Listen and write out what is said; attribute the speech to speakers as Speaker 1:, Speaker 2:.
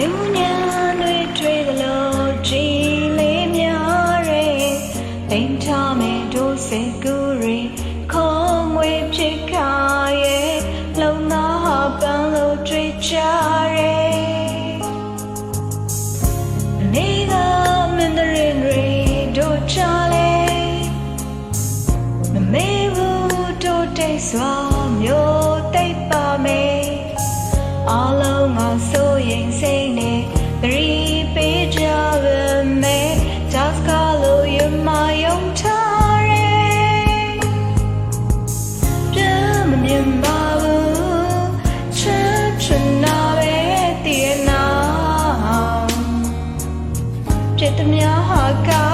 Speaker 1: နူးညံတွေတွေ့သလိုကြည်လေးများရဲ့တိမ်ချမယ်တို့စိတ်ကူးရီခေါ်ငွေဖြစ်ခါရဲ့လုံသားဟာပန်းလို့တွေ့ကြရဲ့နေကမင်းတို့ရင်တွေတို့ချလေမမေဘူးတို့တိတ်စွာမျိုး ရင်စိတ်နဲ့သတိပေးကြပါမယ် just call you my own time ပြမမြင်ပါဘူးချစ်ချင်တာပဲတည်နာဖြစ်သည်များဟာကာ